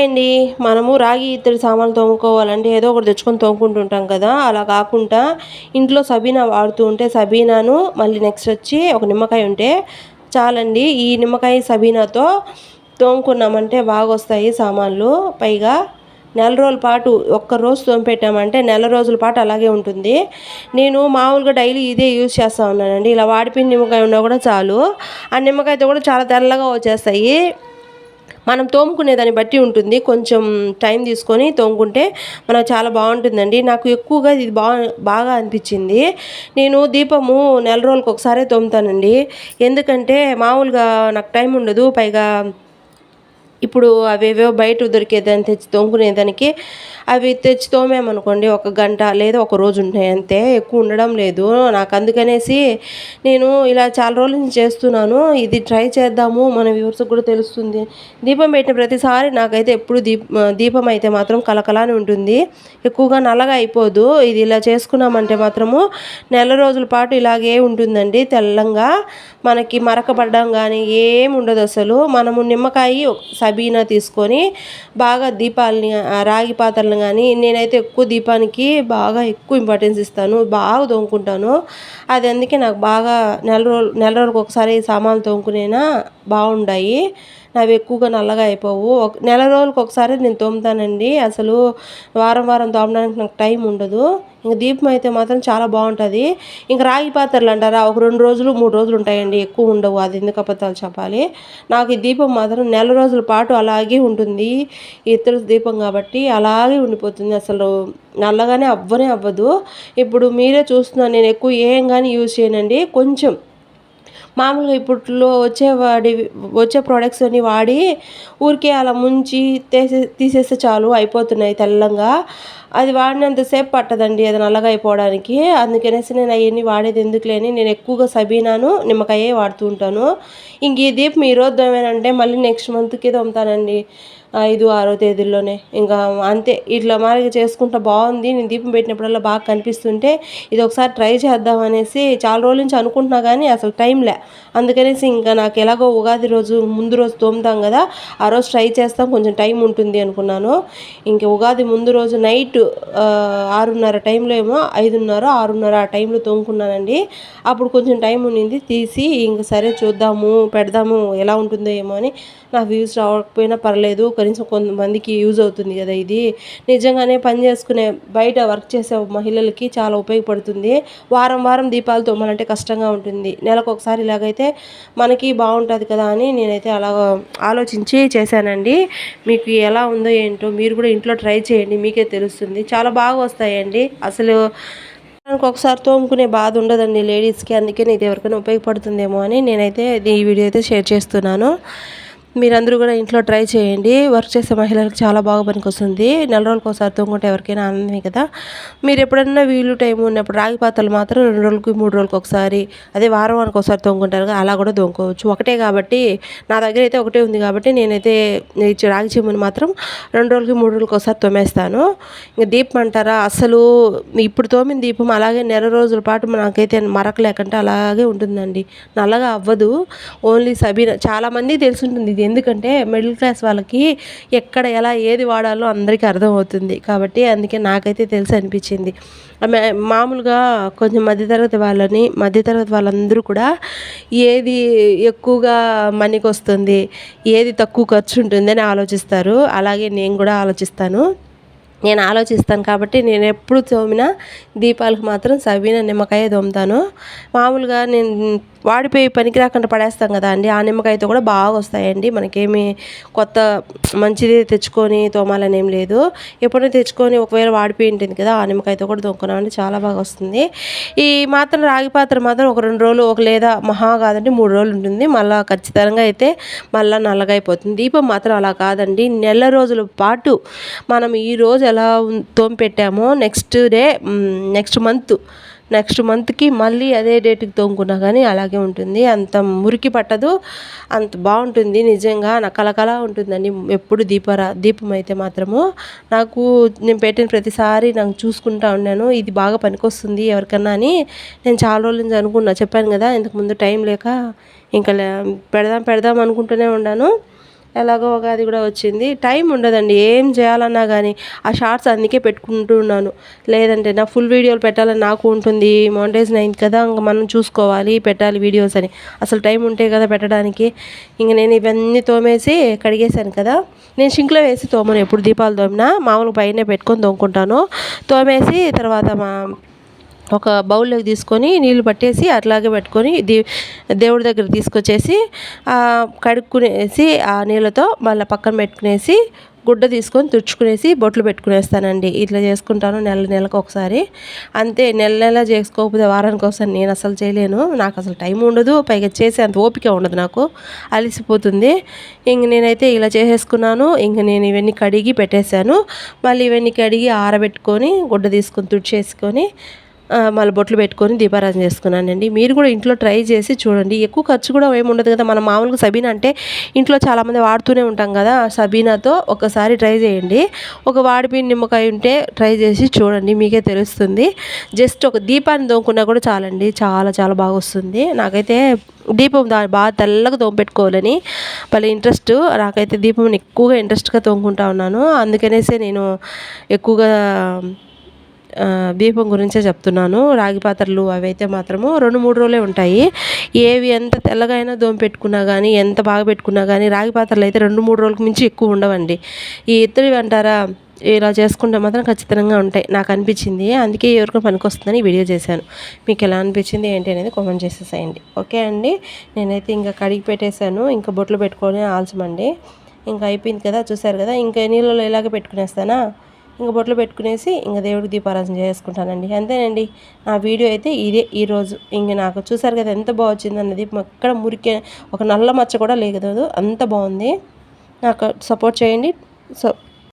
Hi అండి మనము రాగి ఇద్దరు సామాన్లు తోముకోవాలంటే ఏదో ఒకటి తెచ్చుకొని తోముకుంటుంటాం కదా. అలా కాకుండా ఇంట్లో సబీనా వాడుతూ ఉంటే సబీనాను మళ్ళీ నెక్స్ట్ వచ్చి ఒక నిమ్మకాయ ఉంటే చాలండి. ఈ నిమ్మకాయ సబీనాతో తోముకున్నామంటే బాగా వస్తాయి సామాన్లు. పైగా నెల రోజుల పాటు ఒక్క రోజు తోమిపెట్టామంటే నెల రోజుల పాటు అలాగే ఉంటుంది. నేను మామూలుగా డైలీ ఇదే యూజ్ చేస్తూ ఉన్నానండి. ఇలా వాడిపోయిన నిమ్మకాయ ఉన్నా కూడా చాలు. ఆ నిమ్మకాయతో కూడా చాలా తెల్లగా వచ్చేస్తాయి. మనం తోముకునే దాన్ని బట్టి ఉంటుంది. కొంచెం టైం తీసుకొని తోముకుంటే మనకు చాలా బాగుంటుందండి. నాకు ఎక్కువగా ఇది బా బాగా అనిపించింది. నేను దీపము నెల రోజులకు ఒకసారి తోముతానండి. ఎందుకంటే మామూలుగా నాకు టైం ఉండదు. పైగా ఇప్పుడు అవేవో బయట దొరికేదాన్ని తెచ్చి తోముకునేదానికి అవి తెచ్చి తోమేమనుకోండి ఒక గంట లేదా ఒక రోజు ఉంటాయి అంతే ఎక్కువ ఉండడం లేదు. నాకు అందుకనేసి నేను ఇలా చాలా రోజుల నుంచి చేస్తున్నాను. ఇది ట్రై చేద్దాము మన వ్యూవర్స్కి కూడా తెలుస్తుంది. దీపం పెట్టిన ప్రతిసారి నాకైతే ఎప్పుడు దీప దీపం అయితే మాత్రం కలకలానే ఉంటుంది. ఎక్కువగా నల్లగా అయిపోదు. ఇది ఇలా చేసుకున్నామంటే మాత్రము నెల రోజుల పాటు ఇలాగే ఉంటుందండి. తెల్లంగా మనకి మరకపడడం కానీ ఏం ఉండదు అసలు. మనము నిమ్మకాయ సబీనా తీసుకొని బాగా దీపాలని రాగి పాత్రలను కానీ నేనైతే ఎక్కువ దీపానికి బాగా ఎక్కువ ఇంపార్టెన్స్ ఇస్తాను బాగా తోముకుంటాను. అది అందుకే నాకు బాగా నెల రోజులు నెల రోజులకు ఒకసారి సామాన్లు తోముకునేనా బాగుండాయి. అవి ఎక్కువగా నల్లగా అయిపోవు. ఒక నెల రోజులకు ఒకసారి నేను తోముతానండి. అసలు వారం వారం తోమడానికి నాకు టైం ఉండదు. ఇంక దీపం అయితే మాత్రం చాలా బాగుంటుంది. ఇంకా రాగి పాత్రలు అంటారా? ఒక రెండు రోజులు మూడు రోజులు ఉంటాయండి. ఎక్కువ ఉండవు. అది ఎందుకు అబద్ధాలు చెప్పాలి? నాకు ఈ దీపం మాత్రం నెల రోజుల పాటు అలాగే ఉంటుంది. ఇతర దీపం కాబట్టి అలాగే ఉండిపోతుంది. అసలు నల్లగానే అవ్వనే అవ్వదు. ఇప్పుడు మీరే చూస్తున్నారు. నేను ఎక్కువ ఏం కానీ యూజ్ చేయనండి. కొంచెం మామూలుగా ఇప్పట్లో వచ్చే వాడి వచ్చే ప్రోడక్ట్స్ అన్ని వాడి ఊరికే అలా ముంచి తీసే తీసేస్తే చాలు అయిపోతున్నాయి తెల్లంగా. అది వాడినంతసేపు పట్టదండి అది నల్లగా అయిపోవడానికి అందుకనేసి నేను అవన్నీ వాడేది ఎందుకు లేని నేను ఎక్కువగా సబీనాను నిమ్మకాయే వాడుతూ ఉంటాను. ఇంక ఈ దీపం ఈరోజు అంటే మళ్ళీ నెక్స్ట్ మంత్కి తోముతానండి ఐదు ఆరో తేదీల్లోనే. ఇంకా అంతే ఇట్లా మాదిరిగా చేసుకుంటా బాగుంది. నేను దీపం పెట్టినప్పుడల్లా బాగా కనిపిస్తుంటే ఇది ఒకసారి ట్రై చేద్దాం అనేసి చాలా రోజుల నుంచి అనుకుంటున్నా కానీ అసలు టైం లే. అందుకనేసి ఇంకా నాకు ఎలాగో ఉగాది రోజు ముందు రోజు తోముతాం కదా ఆ రోజు ట్రై చేస్తాం కొంచెం టైం ఉంటుంది అనుకున్నాను. ఇంక ఉగాది ముందు రోజు నైట్ ఆరున్నర టైంలో ఏమో ఐదున్నర ఆరున్నర ఆ టైంలో తోముకున్నానండి. అప్పుడు కొంచెం టైం ఉండింది తీసి ఇంక సరే చూద్దాము పెడదాము ఎలా ఉంటుందో ఏమో అని. నా వ్యూస్ రావకపోయినా పర్లేదు కనీసం కొంతమందికి యూజ్ అవుతుంది కదా ఇది. నిజంగానే పని చేసుకునే బయట వర్క్ చేసే మహిళలకి చాలా ఉపయోగపడుతుంది. వారం వారం దీపాలు తోమాలంటే కష్టంగా ఉంటుంది. నెలకు ఒకసారి ఇలాగైతే మనకి బాగుంటుంది కదా అని నేనైతే అలా ఆలోచించి చేశానండి. మీకు ఎలా ఉందో ఏంటో మీరు కూడా ఇంట్లో ట్రై చేయండి మీకే తెలుస్తుంది. చాలా బాగా వస్తాయండి అసలు ఒకసారి తోముకునే బాధ ఉండదండి లేడీస్కి. అందుకే ఇది ఎవరికైనా ఉపయోగపడుతుందేమో అని నేనైతే ఈ వీడియో అయితే షేర్ చేస్తున్నాను. మీరందరూ కూడా ఇంట్లో ట్రై చేయండి. వర్క్ చేసే మహిళలకు చాలా బాగా పనికొస్తుంది. నెల రోజులకు ఒకసారి తోముకుంటే ఎవరికైనా ఆనందమే కదా. మీరు ఎప్పుడన్నా వీలు టైం ఉన్నప్పుడు రాగి పాత్రలు మాత్రం రెండు రోజులకి మూడు రోజులకి ఒకసారి అదే వారం వారానికి ఒకసారి తోముకుంటారు అలా కూడా తోముకోవచ్చు. ఒకటే కాబట్టి నా దగ్గర అయితే ఒకటే ఉంది కాబట్టి నేనైతే రాగి చెమ్ముని మాత్రం రెండు రోజులకి మూడు రోజులకి ఒకసారి తోమేస్తాను. ఇంకా దీపం అంటారా? అసలు ఇప్పుడు తోమిన దీపం అలాగే నెల రోజుల పాటు నాకైతే మరక లేకుండా అలాగే ఉంటుందండి. నల్లగా అవ్వదు. ఓన్లీ సబీనా చాలామంది తెలుసుంటుంది ఇది ఎందుకంటే మిడిల్ క్లాస్ వాళ్ళకి ఎక్కడ ఎలా ఏది వాడాలో అందరికీ అర్థమవుతుంది. కాబట్టి అందుకే నాకైతే తెలిసి అనిపించింది. మామూలుగా కొంచెం మధ్యతరగతి వాళ్ళని మధ్యతరగతి వాళ్ళందరూ కూడా ఏది ఎక్కువగా మనీకి వస్తుంది ఏది తక్కువ ఖర్చు ఉంటుంది అని ఆలోచిస్తారు. అలాగే నేను కూడా ఆలోచిస్తాను. నేను ఆలోచిస్తాను కాబట్టి నేను ఎప్పుడు తోమినా దీపాలకు మాత్రం సబీన నిమ్మకాయ తోముతాను. మామూలుగా నేను వాడిపోయి పనికి రాకుండా పడేస్తాం కదా అండి ఆ నిమ్మకాయతో కూడా బాగా వస్తాయండి. మనకేమి కొత్త మంచిది తెచ్చుకొని తోమాలని ఏం లేదు. ఎప్పుడైనా తెచ్చుకొని ఒకవేళ వాడిపోయి ఉంటుంది కదా ఆ నిమ్మకాయతో కూడా తోముకున్నామండి చాలా బాగా వస్తుంది. ఈ మాత్రం రాగి పాత్ర మాత్రం ఒక రెండు రోజులు ఒక లేదా మహా కాదండి మూడు రోజులు ఉంటుంది. మళ్ళీ ఖచ్చితంగా అయితే మళ్ళీ నల్లగా అయిపోతుంది. దీపం మాత్రం అలా కాదండి. నెల రోజుల పాటు మనం ఈ రోజు ఎలా తోమి పెట్టామో next day next month next మంత్కి మళ్ళీ అదే డేట్కి తోముకున్నా కానీ అలాగే ఉంటుంది. అంత మురికి పట్టదు. అంత బాగుంటుంది నిజంగా. నా కలకల ఉంటుందండి. ఎప్పుడు దీపరా దీపం అయితే మాత్రము. నాకు నేను పెట్టిన ప్రతిసారి నాకు చూసుకుంటా ఉన్నాను. ఇది బాగా పనికొస్తుంది ఎవరికన్నా అని నేను చాలా రోజుల నుంచి అనుకున్నా. చెప్పాను కదా ఇంతకుముందు టైం లేక ఇంకా పెడదాం పెడదాం అనుకుంటూనే ఉన్నాను ఎలాగో ఉగాది కూడా వచ్చింది. టైం ఉండదండి. ఏం చేయాలన్నా కానీ ఆ షార్ట్స్ అందుకే పెట్టుకుంటున్నాను. లేదంటే నా ఫుల్ వీడియోలు పెట్టాలని నాకు ఉంటుంది. మౌంటైజ్ అయింది కదా ఇంకా మనం చూసుకోవాలి పెట్టాలి వీడియోస్ అని. అసలు టైం ఉంటే కదా పెట్టడానికి. ఇంక నేను ఇవన్నీ తోమేసి కడిగేశాను కదా. నేను షింక్లో వేసి తోమను. ఎప్పుడు దీపాలు తోమినా మామూలుగా పైన పెట్టుకొని తోముకుంటాను. తోమేసి తర్వాత మా ఒక బౌల్లోకి తీసుకొని నీళ్ళు పట్టేసి అట్లాగే పెట్టుకొని దే దేవుడి దగ్గర తీసుకొచ్చేసి కడుక్కునేసి ఆ నీళ్ళతో మళ్ళీ పక్కన పెట్టుకునేసి గుడ్డ తీసుకొని తుడుచుకునేసి బొట్లు పెట్టుకునేస్తానండి. ఇట్లా చేసుకుంటాను నెల నెలకు ఒకసారి. అంతే నెల నెల చేసుకోకపోతే వారానికి ఒకసారి నేను అసలు చేయలేను. నాకు అసలు టైం ఉండదు పైగా చేసే అంత ఓపిక ఉండదు నాకు. అలసిపోతుంది. ఇంక నేనైతే ఇలా చేసేసుకున్నాను. ఇంక నేను ఇవన్నీ కడిగి పెట్టేశాను. మళ్ళీ ఇవన్నీ కడిగి ఆరబెట్టుకొని గుడ్డ తీసుకొని తుడిచేసుకొని మళ్ళీ బొట్లు పెట్టుకొని దీపారాధన చేసుకున్నానండి. మీరు కూడా ఇంట్లో ట్రై చేసి చూడండి. ఎక్కువ ఖర్చు కూడా ఏమి ఉండదు కదా. మనం మామూలుగా సబీనా అంటే ఇంట్లో చాలామంది వాడుతూనే ఉంటాం కదా. సబీనాతో ఒకసారి ట్రై చేయండి. ఒక వాడిపోయిన నిమ్మకాయ ఉంటే ట్రై చేసి చూడండి. మీకే తెలుస్తుంది. జస్ట్ ఒక దీపాన్ని దోముకున్నా కూడా చాలండి. చాలా చాలా బాగా వస్తుంది. నాకైతే దీపం దా బాగా తెల్లగా తోమపెట్టుకోవాలని భలే ఇంట్రెస్ట్. నాకైతే దీపం ఎక్కువగా ఇంట్రెస్ట్గా తోముకుంటా ఉన్నాను. అందుకనేసే నేను ఎక్కువగా దీపం గురించే చెప్తున్నాను. రాగి పాత్రలు అవి అయితే మాత్రము రెండు మూడు రోజులే ఉంటాయి. ఏవి ఎంత తెల్లగా అయినా దోమ పెట్టుకున్నా కానీ ఎంత బాగా పెట్టుకున్నా కానీ రాగి పాత్రలు అయితే రెండు మూడు రోజులకు మించి ఎక్కువ ఉండవండి. ఈ ఇత్తడి అంటారా ఇలా చేసుకుంటే మాత్రం ఖచ్చితంగా ఉంటాయి. నాకు అనిపించింది. అందుకే ఎవరికి పనికొస్తుందని వీడియో చేశాను. మీకు ఎలా అనిపించింది ఏంటి అనేది కామెంట్ చేసేసేయండి. ఓకే అండి. నేనైతే ఇంకా కడిగి పెట్టేశాను. ఇంకా బొట్లు పెట్టుకొని ఆల్చమండి. ఇంకా అయిపోయింది కదా చూసారు కదా? ఇంకా నీళ్ళలో ఇలాగే పెట్టుకునేస్తానా? ఇంకా బొట్లు పెట్టుకునేసి ఇంకా దేవుడికి దీపారాధన చేసుకుంటానండి. అంతేనండి. నా వీడియో అయితే ఇదే ఈరోజు ఇంక నాకు చూసారు కదా ఎంత బాగా అన్నది. ఎక్కడ మురికే ఒక నల్ల మచ్చ కూడా లేదు అంత బాగుంది. నాకు సపోర్ట్ చేయండి. సో